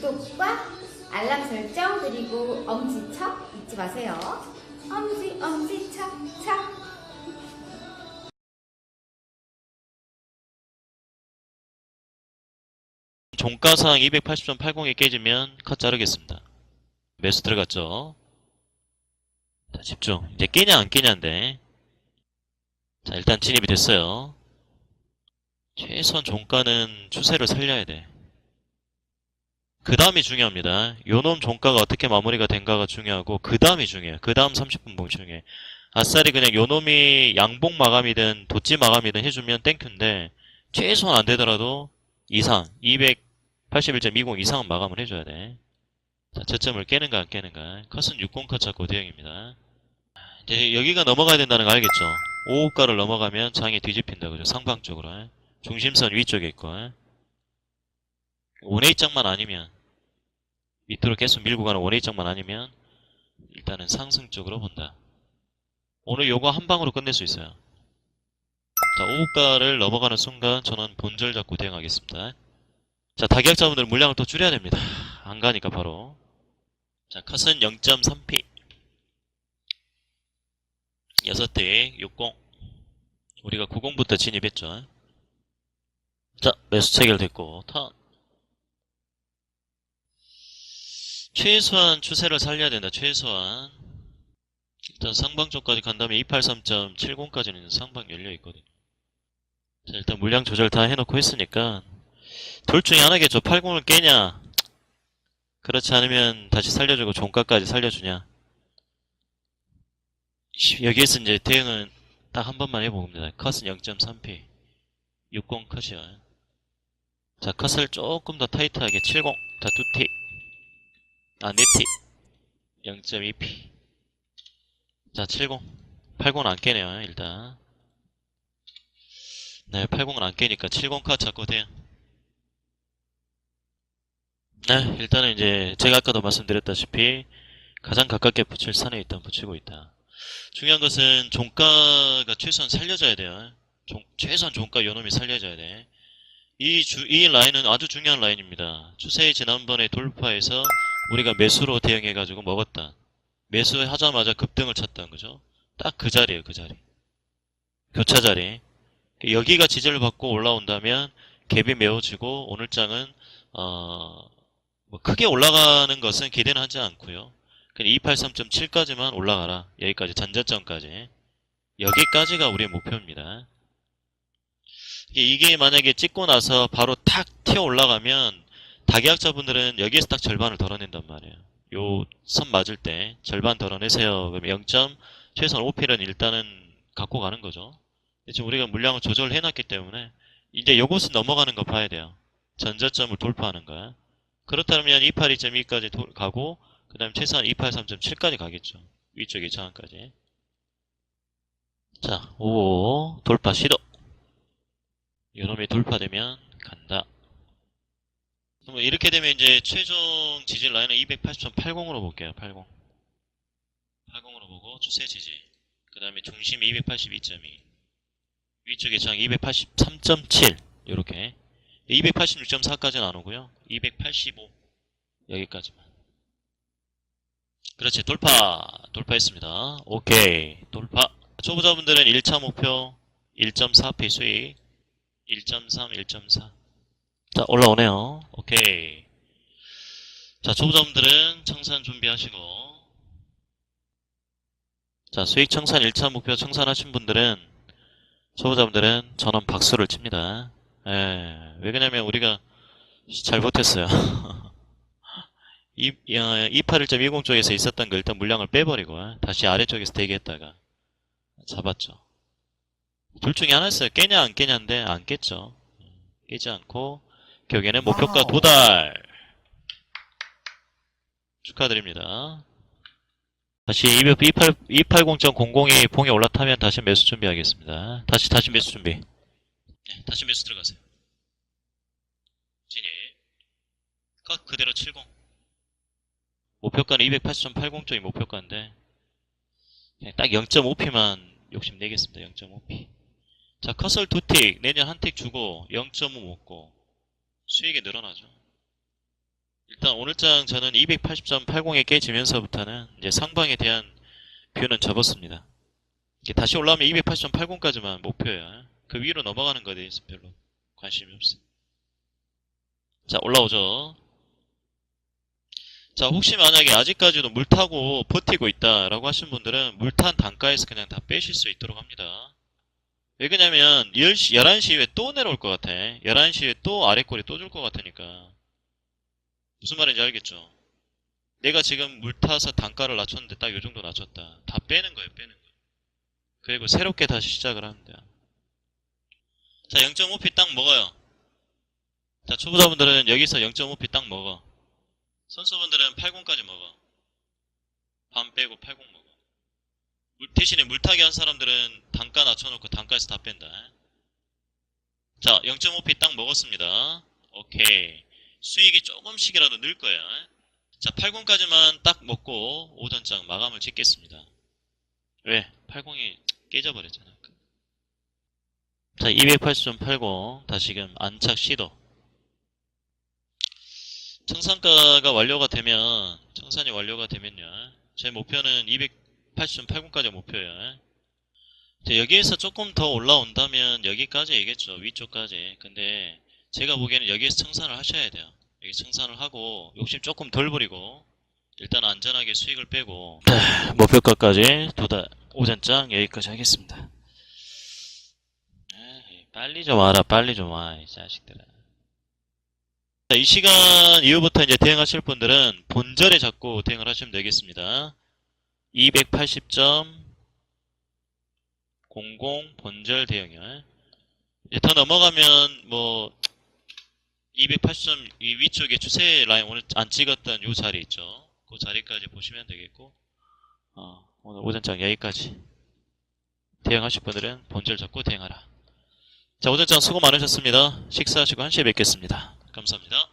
구독과 알람 설정 그리고 엄지척 잊지 마세요. 엄지 엄지척 척. 종가상 280.80이 깨지면 컷 자르겠습니다. 매수 들어갔죠? 자, 집중. 이제 깨냐 안 깨냐인데. 자, 일단 진입이 됐어요. 최소한 종가는 추세를 살려야 돼. 그 다음이 중요합니다. 요놈 종가가 어떻게 마무리가 된가가 중요하고, 그 다음이 중요해요. 그 다음 30분 봉 중요해. 아싸리 그냥 요놈이 양봉 마감이든 도찌 마감이든 해주면 땡큐인데, 최소한 안 되더라도 이상, 281.20 이상은 마감을 해줘야 돼. 자, 저점을 깨는가 안 깨는가. 컷은 60컷 잡고 대형입니다. 이제 여기가 넘어가야 된다는 거 알겠죠? 5호가를 넘어가면 장이 뒤집힌다, 그죠? 상방 쪽으로. 중심선 위쪽에 있고. 원웨이장만 아니면, 밑으로 계속 밀고 가는 원웨이장만 아니면, 일단은 상승 쪽으로 본다. 오늘 요거 한 방으로 끝낼 수 있어요. 자, 5호가를 넘어가는 순간 저는 본절 잡고 대응하겠습니다. 자, 다기약자분들 물량을 또 줄여야 됩니다. 안 가니까 바로. 자, 컷은 0.3p. 6대 60. 우리가 90부터 진입했죠. 자, 매수 체결됐고, 턴. 최소한 추세를 살려야 된다, 최소한. 일단 상방 쪽까지 간 다음에 283.70까지는 상방 열려 있거든요. 자, 일단 물량 조절 다 해놓고 했으니까, 둘 중에 하나겠죠. 80을 깨냐, 그렇지 않으면 다시 살려주고 종가까지 살려주냐. 시- 여기에서 이제 대응은 딱 한 번만 해봅니다. 컷은 0.3p. 60 컷이요. 자, 컷을 조금 더 타이트하게 70. 자, 2t. 아, 4t. 0.2p. 자, 70. 80은 안 깨네요, 일단. 네, 80은 안 깨니까 70컷 잡고 대응. 네, 일단은 이제 제가 아까도 말씀드렸다시피 가장 가깝게 붙일 산에 일단 붙이고 있다. 중요한 것은 종가가 최소한 살려져야 돼요. 종- 최소한 종가 요놈이 살려져야 돼. 이 주, 이 라인은 아주 중요한 라인입니다. 추세의 지난번에 돌파해서 우리가 매수로 대응해가지고 먹었다. 매수하자마자 급등을 쳤다는 거죠. 딱 그 자리에요, 그 자리. 교차 자리. 여기가 지지를 받고 올라온다면 갭이 메워지고 오늘 장은 어, 뭐 크게 올라가는 것은 기대는 하지 않고요. 그냥 283.7까지만 올라가라. 여기까지 전저점까지. 여기까지가 우리의 목표입니다. 이게 만약에 찍고 나서 바로 탁 튀어 올라가면 다계약자분들은 여기에서 딱 절반을 덜어낸단 말이에요. 요 선 맞을 때 절반 덜어내세요. 그럼 0. 최소한 5필은 일단은 갖고 가는 거죠. 지금 우리가 물량을 조절해놨기 때문에 이제 요것은 넘어가는 거 봐야 돼요. 전저점을 돌파하는 거야. 그렇다면 282.2까지 가고 그 다음에 최소한 283.7까지 가겠죠. 위쪽 2차원까지. 자, 5 돌파 시도. 요놈이 돌파되면 간다. 그럼 이렇게 되면 이제 최종 지지 라인은 280.80으로 볼게요. 80. 80으로 보고 추세 지지. 그 다음에 중심 282.2. 위쪽 예상 283.7. 요렇게. 286.4까지는 안 오고요. 285 여기까지만. 그렇지 돌파 돌파했습니다. 오케이 돌파. 초보자분들은 1차 목표 1.4p 수익 1.3 1.4. 자 올라오네요. 오케이. 자 초보자분들은 청산 준비하시고 자 수익 청산 1차 목표 청산하신 분들은 초보자분들은 전원 박수를 칩니다. 예, 왜 그러냐면 우리가 잘 못했어요. 이, 281.10 쪽에서 있었던 거 일단 물량을 빼버리고 어, 다시 아래쪽에서 대기했다가 잡았죠. 둘 중에 하나였어요. 깨냐 안 깨냐인데 안 깼죠. 깨지 않고 결국에는 목표가 도달. 축하드립니다. 다시 280.00이 봉에 올라타면 다시 매수 준비하겠습니다. 다시 다시 매수 준비. 네, 다시 매수 들어가세요. 진입. 컷 그대로 70. 목표가는 280.80 쪽이 목표가인데 그냥 딱 0.5p만 욕심내겠습니다. 0.5p. 자, 컷을 두 틱, 내년 한 틱 주고 0.5 먹고 수익이 늘어나죠. 일단 오늘장 저는 280.80에 깨지면서부터는 이제 상방에 대한 뷰는 접었습니다. 다시 올라오면 280.80까지만 목표예요. 그 위로 넘어가는 거에 대해서 별로 관심이 없어요. 자, 올라오죠. 자, 혹시 만약에 아직까지도 물 타고 버티고 있다라고 하신 분들은 물탄 단가에서 그냥 다 빼실 수 있도록 합니다. 왜 그러냐면 10시, 11시 이후에 또 내려올 것 같아. 11시 이후에 또 아래 꼬리 또 줄 것 같으니까. 무슨 말인지 알겠죠? 내가 지금 물 타서 단가를 낮췄는데 딱 요 정도 낮췄다. 다 빼는 거예요, 빼는 거. 그리고 새롭게 다시 시작을 합니다. 자, 0.5피 딱 먹어요. 자, 초보자분들은 여기서 0.5피 딱 먹어. 선수분들은 80까지 먹어. 반 빼고 80 먹어. 물- 대신에 물타기 한 사람들은 단가 낮춰놓고 단가에서 다 뺀다. 자, 0.5피 딱 먹었습니다. 오케이. 수익이 조금씩이라도 늘 거야. 자, 80까지만 딱 먹고 오전장 마감을 짓겠습니다. 왜? 80이 깨져버렸잖아. 자, 280.80 다시금 안착 시도. 청산가가 완료가 되면 청산이 완료가 되면요. 제 목표는 280.80까지 목표예요. 여기에서 조금 더 올라온다면 여기까지 얘기했죠. 위쪽까지. 근데 제가 보기에는 여기에서 청산을 하셔야 돼요. 여기 청산을 하고 욕심 조금 덜 부리고 일단 안전하게 수익을 빼고 목표가까지 도달 오전장 여기까지 하겠습니다. 에이, 빨리 좀 와라 빨리 좀 와 이 자식들아. 자, 이 시간 이후부터 이제 대응하실 분들은 본절에 잡고 대응을 하시면 되겠습니다. 280점 00 본절. 이제 더 넘어가면 뭐 280점 이 위쪽에 추세 라인 오늘 안 찍었던 요 자리 있죠. 그 자리까지 보시면 되겠고 어, 오늘 오전장 여기까지 대응하실 분들은 본절 잡고 대응하라. 자 오전장 수고 많으셨습니다. 식사하시고 1시에 뵙겠습니다. 감사합니다.